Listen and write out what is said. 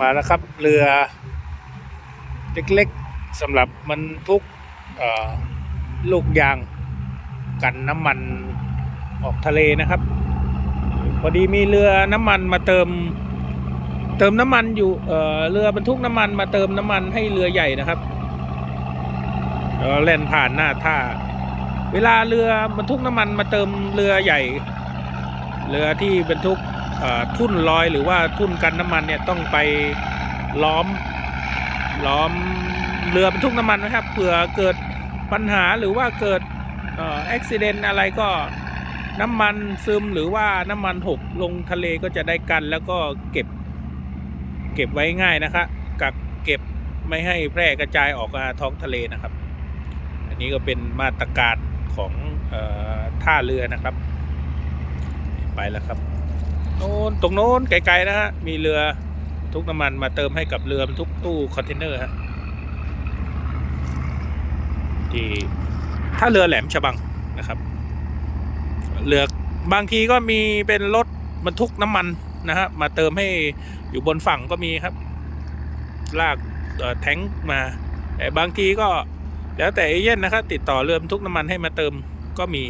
มาแล้วครับ เรือเล็กๆสำหรับบรรทุกลูกยางกันน้ำมันออกทะเลนะครับ พอดีมีเรือน้ำมันมาเติม เติมน้ำมันอยู่เออเรือบรรทุกน้ำมันมาเติมน้ำมันให้เรือใหญ่นะครับแล้วเล่นผ่านหน้าท่า เวลาเรือบรรทุกน้ำมันมาเติมเรือใหญ่ เรือที่บรรทุก ทุ่นลอยหรือว่าทุ่นกันน้ำมันเนี่ยต้องไปล้อมล้อมเรือบรรทุกน้ำมันนะครับเผื่อเกิดปัญหาหรือว่าเกิดอุบิเหตุอะไรก็น้ำมันซึมหรือว่าน้ำมันหกลงทะเลก็จะได้กัน แล้วก็เก็บ เก็บไว้ง่ายนะครับกักเก็บไม่ให้แพร่กระจายออกมาท้องทะเลนะครับ อันนี้ก็เป็นมาตรการของออท่าเรือนะครับ ไปแล้วครับ โน้นตรงโน้นไกลๆนะฮะมีเรือทุกน้ำมันมาเติมให้กับเรือบรรทุกตู้คอนเทนเนอร์ฮะที่ท่าเรือแหลมฉบังนะครับเรือบางทีก็มีเป็นรถบรรทุกน้ำมันนะฮะมาเติมให้อยู่บนฝั่งก็มีครับ ลากแทงมาแต่บางทีก็แล้วแต่เอเย่นนะครับติดต่อเรือบรรทุกน้ำมันให้มาเติมก็มี